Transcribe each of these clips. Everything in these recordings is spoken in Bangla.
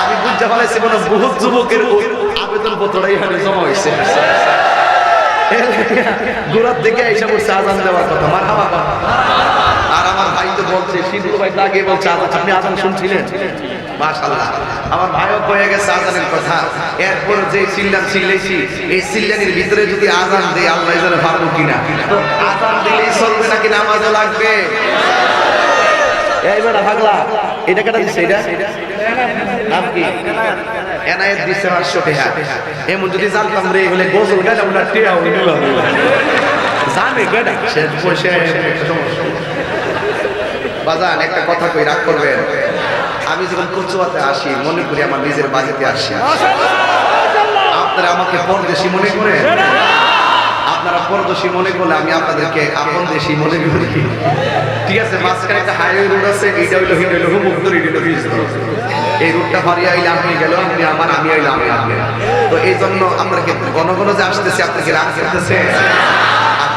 আমি বুঝতে পারছি মনে বহুত যুবকের আবেদন পত্রটা এখানে জমা হয়েছে। গোড়ার দিকে এসে বলছে, আজান দেওয়ার কথা। মার আর আমার ভাই তো বলছে সিদ্ধু ভাই তাকে বলছে, আপনি আজান শুনছিলেন? আমার ভাইও কয়ে গেছে আজানের কথা, এরপর যে চিল্লান চিল্লেছি এই চিল্লানির ভিতরে যদি আজান দেয়, আল্লাহ জানে পারব কিনা। আজান দিলেই চলবে নাকি নামাজও লাগবে? বাজান, একটা কথা কই, রাগ করবেন? আমি যখন কচুয়াতে আসি, মনে করি আমার নিজের বাজেতে আসি। আপনারা আমাকে পরদেশি মনে করেন? আপনারা পরদেশি মনে করলে আমি আপনাদেরকে আপন দেশি মনে করি। ঠিক আছে, মাঝখানে একটা হাইওয়ে রোড আছে এইটা হইল হিট হইল ধরে হইল এই রুটটা হারিয়ে আইলে আপনি গেল আপনি আমার, আমি আইলে আমি আপনি তো এই জন্য আমরা আপনাকে ঘন ঘন যে আসতেছে, আপনাকে রাগ করতেছে।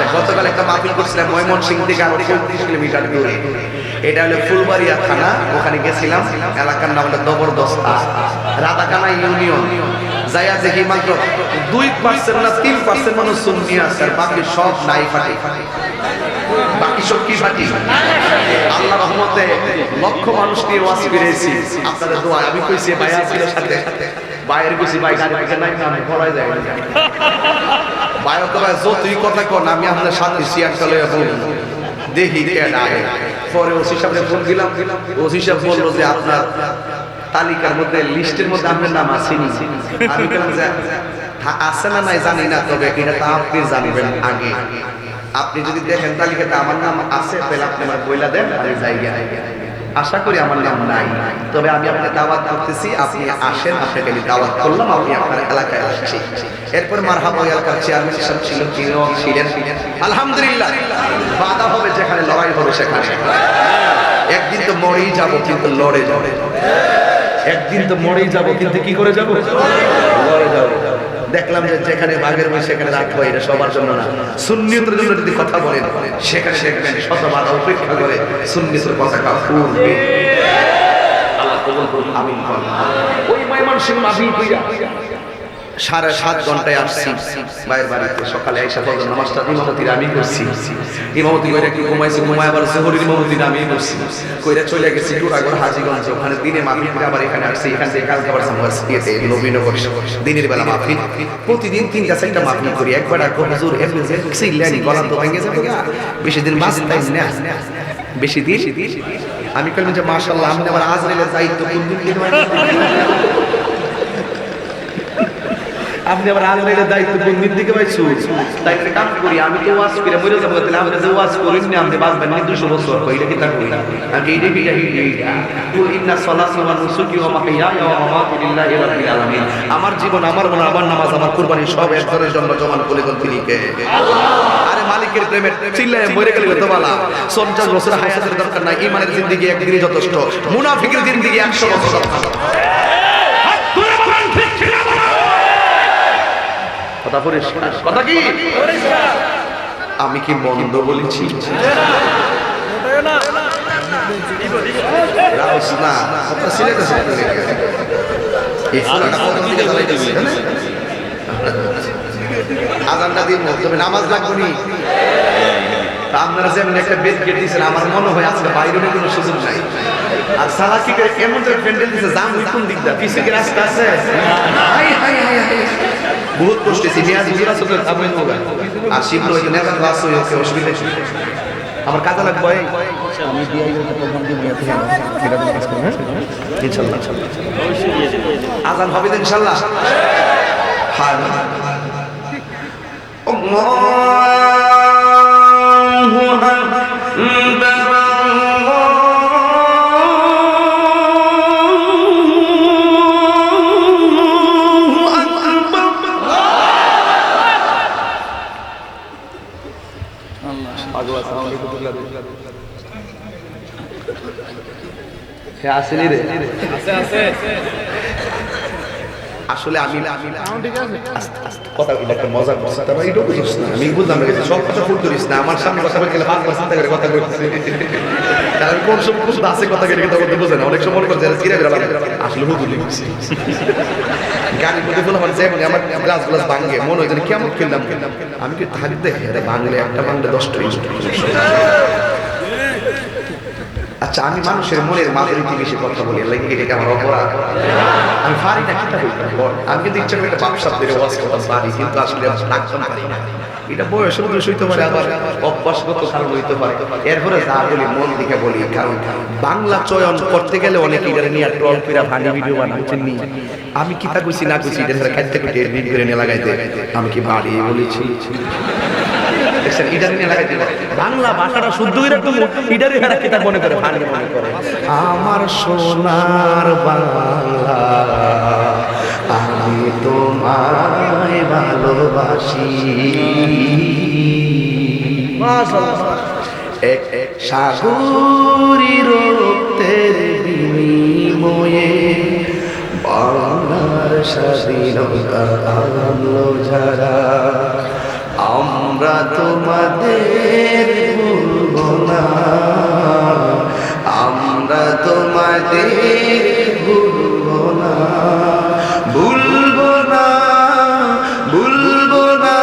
আচ্ছা গতকাল একটা মাহফিল করছিলাম ময়মনসিং থেকে আরও চৌত্রিশ কিলোমিটার দূরে। এটা হলো ফুলবাড়িয়া থানা, ওখানে গেছিলাম। এলাকার নাম হলো দবরদস্তা রাধাকানা ইউনিয়ন। যাইয়া দেখি মাত্র দুই পার্সেন্ট না তিন পার্সেন্ট মানুষ সুন্নি আছে, আর বাকি সব নাই ফাটি। বাকি সব কি ফাটি? আল্লাহ রহমতে লক্ষ মানুষ নিয়ে ওয়াজ ফিরেছি। আপনাদের দোয়া আমি কইছি ভাই ছিল সাথে। বাইরে কইছি ভাই থেকে নাই আমি ভাই যতই কথা কন, আমি আপনার সাথে শেয়ার চলে দেখি পরে ওসি সাহেবের ফোন দিলাম। ওসি সাহেব বলল যে আপনার তালিকার মধ্যে, লিস্টের মধ্যে আপনার নাম আসেনি আমি বললাম যে আছে না নাই জানি না, তবে এটা তো আপনি জানবেন আগে। আপনি যদি দেখেন তালিকাতে আমার নাম আছে, তাহলে আপনি আমার বইলা দেন, আমি যাই গিয়া। আশা করি আমার নাম নাই। তবে আমি আপনাকে দাওয়াত করতেছি, আপনি আসেন, আপনাকে আমি দাওয়াত করলাম আপনি আপনার এলাকায় আসছি। এরপর মারহাবা এলাকার চেয়ারম্যান সাহেব ছিল তিনিও ছিলেন। আলহামদুলিল্লাহ, বাধা হবে যেখানে, লড়াই হবে সেখানে। একদিন তো মরেই যাব, কিন্তু লড়ে যাবে। একদিন তো মরেই যাব, কিন্তু কি করে যাব? দেখলাম যে যেখানে বাঘের বই, সেখানে রাখব এটা সবার জন্য না সুন্নিয়তের জন্য যদি কথা বলেন, সেখানে দেখবেন শতবার উপেক্ষা করে সুন্নিয়তের পতাকা উঠবে আল্লাহ কবুল করুন, আমিন। ওই মাইমান সিং কইরা সাড়ে সাত ঘন্টায় আসছি। ভাইয়ের বাড়িতে সকালে আইসা ফজর নামাজটা ইমামতির আমি করছি। ইমামতি কইরা কি ঘুমাইছি ঘুমাই আবার ইমামতির আমি করছি। কইরা চলে গেছি টুরাগড় হাজিগঞ্জ। ওখানে দিনে মাহফিল আবার এখানে আসছি, এখান থেকে কালকে আবার সামনে ইয়েতে নবীনগর। দিনের বেলা মাহফিল। প্রতিদিন তিনটা চারটা করি। একবার আর হুজুর এমনি গলা তো ভেঙে যাবে বেশি দিন বাস তাই বেশি দিন? আমি কইলাম যে মাশাআল্লাহ, আমি আমার আজরাইলের দায়িত্ব কোন দিন আপনি আবার আলমারির দায়িত্ব কোন দিক পাইছো? তাই একটা কাম করি, আমি তো ওয়াজ করে মরে যাব, তাহলে আপনি যে ওয়াজ করেন না, আপনি বাঁচবেন না, দুশো বছর কইলে কি তা করি আমি এইটা কি এইটা কুল ইন্না সালাতি ওয়া নুসুকি ওয়া মাহইয়ায়া ওয়া মামাতি লিল্লাহি রাব্বিল আলামিন। আমার জীবন, আমার মন, আমার নামাজ, আমার কুরবানি সব একজনের জন্য জমান করে কোন তিনি কে? আরে মালিকের প্রেমে চিল্লায় মরে গেলে তো বালা। 50 বছর হায়াতের দরকার নাই ইমানের জিন্দেগি একদিনই যথেষ্ট। মুনাফিকের জিন্দেগি 100 বছর। দরকার কথা পরিষ্কার। কথা কি? আমি কি মন্দ বলেছি? আজানটা তবে নামাজ লাগবে নি। তা আপনারা যেমন একটা বেদ গেট দিয়েছেন আমার মনে হয় আজকে বাইরে কোনো সুযোগ নাই। আর সালাকি করে এমন প্যান্ডেল দিছে জাম কোন দিকটা কি রাস্তা আছে? হাই হাই হাই হাই। বহুত কষ্ট মেয়াদি নির্বাচনের সতে আপনি আর শীঘ্র ওই নেতা ক্লাস হয়ে ওকে অসুবিধা আমার কাজে লাগবে আমি একটা প্রোগ্রাম দিয়ে নিয়ে রে। আসলে আমি আস্তে আস্তে কথা একটা মজা করছে। তারপর এইটা বুঝিস না। আমি বুঝলাম না সব কথা ফুল করিস না। আমার সামনে কথা বলতে গেলে পাঁচবার চিন্তা করে কথা বলতেছি। কারণ কোন সব খুব দাসে কথা কেটে কথা বলতে বোঝে না। অনেক সময় মনে করছে যারা চিরা আসলে হুদুলি গাড়ির মধ্যে বললাম যে মানে আমার গ্লাস গ্লাস ভাঙে মনে হয় কেমন খেললাম। আমি কি থাক দেখে আরে বাংলে একটা বাংলে দশটা আচ্ছা আমি মানুষের মনের মাধুরীতে বেশি কথা বলি এটাকে আমার অপরাধ? আমি পারি না, কিতা আমি কিন্তু ইচ্ছা একটা দিয়ে ওয়াজ কিন্তু আসলে রাখতে না এটা বয়সের দোষ হইতে পারে, আবার অভ্যাসগত কারণ হইতে পারে। এরপরে যা বলি, মন দিকে বলি, কারণ বাংলা চয়ন করতে গেলে অনেক নিয়ে ভানি ভিডিও নি। আমি কিতা কইছি না কইছি এটা কাটতে কেটে করে নিয়ে লাগাইতে আমি কি বাড়ি বলেছি? দেখছেন দিল বাংলা ভাষাটা শুদ্ধ এরকম ইডারে কিতা মনে করে? মনে করে। আমার সোনার বাংলা আমি তোমায় ভালোবাসি। এক এক সাগরী রক্তের বিনিময়ে বাংলার স্বাধীনতা আনলো যারা। আমরা তোমাদের ভুলব না। আমরা তোমাদের ভুলব না। ভুলব না ভুলব না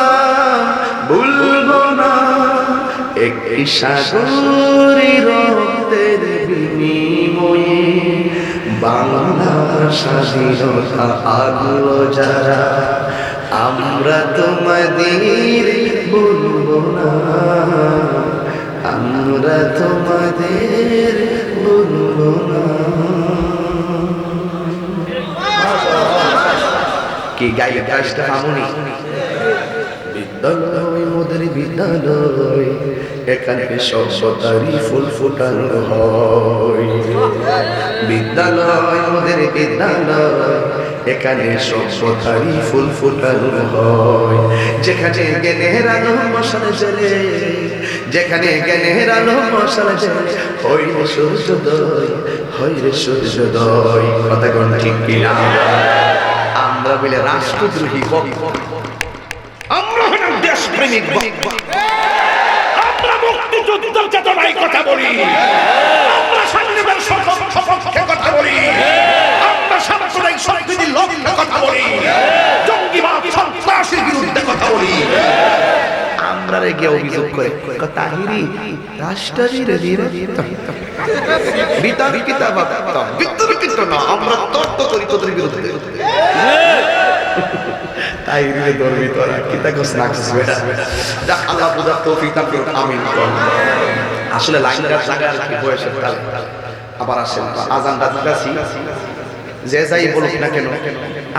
ভুলব না। একটি সাগরী রক্তের বিনিময়ে বাংলার স্বাধীনতা আগলো যারা। আমরা তোমাদের বলব না। আমরা তোমাদের বলব না। কি গাইলে কাজটা মামুনি? বিদ্যালয় মোদের বিদ্যালয় এখানে সভ্যতারই ফুল ফুটানো হয়? বিদ্যালয় মোদের বিদ্যালয় এখানে সভ্যতারই ফুল ফুটানো হয়। যেখানে জ্ঞানের আলো মশালে চলে যেখানে জ্ঞানের আলো মশালে জ্বলে হইরে সূর্যোদয় হইরে সূর্যোদয়। কথা কোন ঠিক কিনা আমরা বলে রাষ্ট্রদ্রোহী আমরা হলাম দেশপ্রেমিক। আমরা মুক্তিযুদ্ধের চেতনায় কথা বলি। আমরা স্বাধীনতার সপক্ষ- কথা বলি। সাম্প্রদায়িক সম্প্রীতির লক্ষ্যে কথা বলি। জঙ্গিবাদ সন্ত্রাসের বিরুদ্ধে কথা বলি। আমরা রেগে অভিযোগ করে তাহিরি রাষ্ট্রের বিতর্কিত বিতর্কিত না আমরা তর্ক করি তোদের বিরুদ্ধে। তাহিরি রে ধরবি তোরা কিতা কস না কস আল্লাহ বুঝার তৌফিক দান করুন আমিন আসলে লাইনটা জায়গা আর কি বয়সের তালে। আবার আসেন আজানটা দিতাছি যে যাই বলুক না কেন,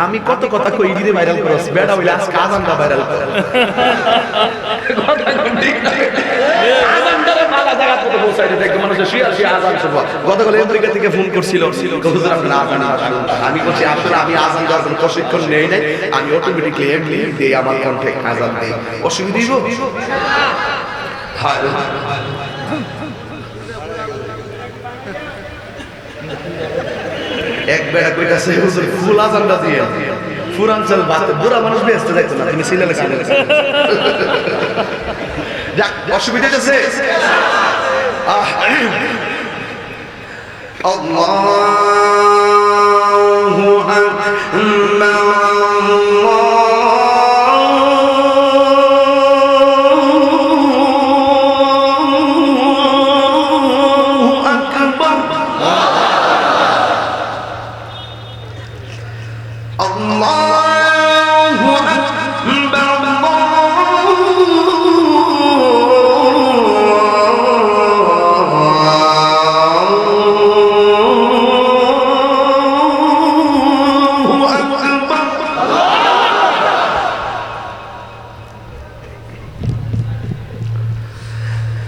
আমি কত কথা কই দিদি ভাইরাল করস বেটা হইলে আজকে আজানটা ভাইরাল কর গতকাল আমেরিকা থেকে ফোন। আমি আমি আজান কোনো নেই নাই। আমি আমার অসুবিধা এক বেড়া কইতাছে, হুজুর, ফুল আজানটা দিয়ে ফুরাঞ্চল বাতে বুড়া মানুষ ব্যস্ত যাইতো না, তুমি সিলেলে সিলেলে যাক, অসুবিধা আছে আহ। আল্লাহু আকবার।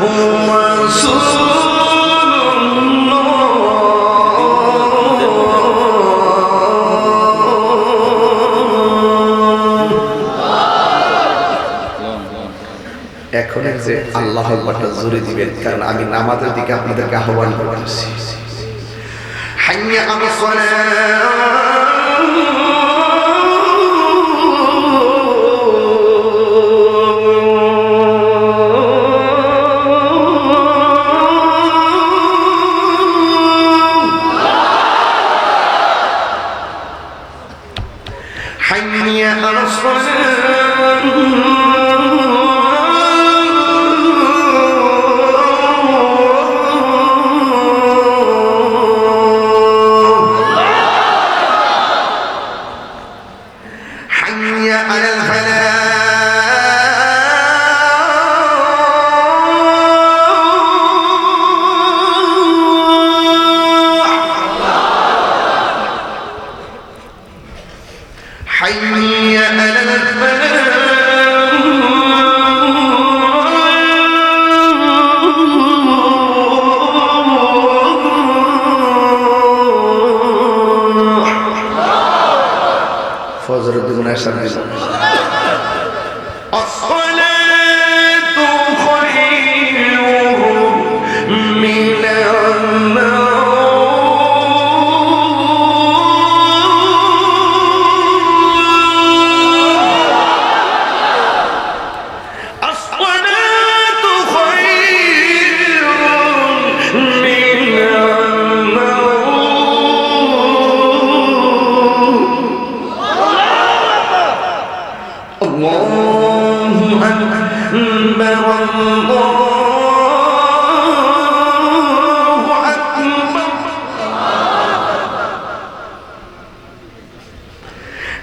এখন যে আল্লাহ আকবারটা জোরে দিবেন, কারণ আমি নামাজের দিকে আপনাদেরকে আহ্বান করতেছি। হাইয়া আমি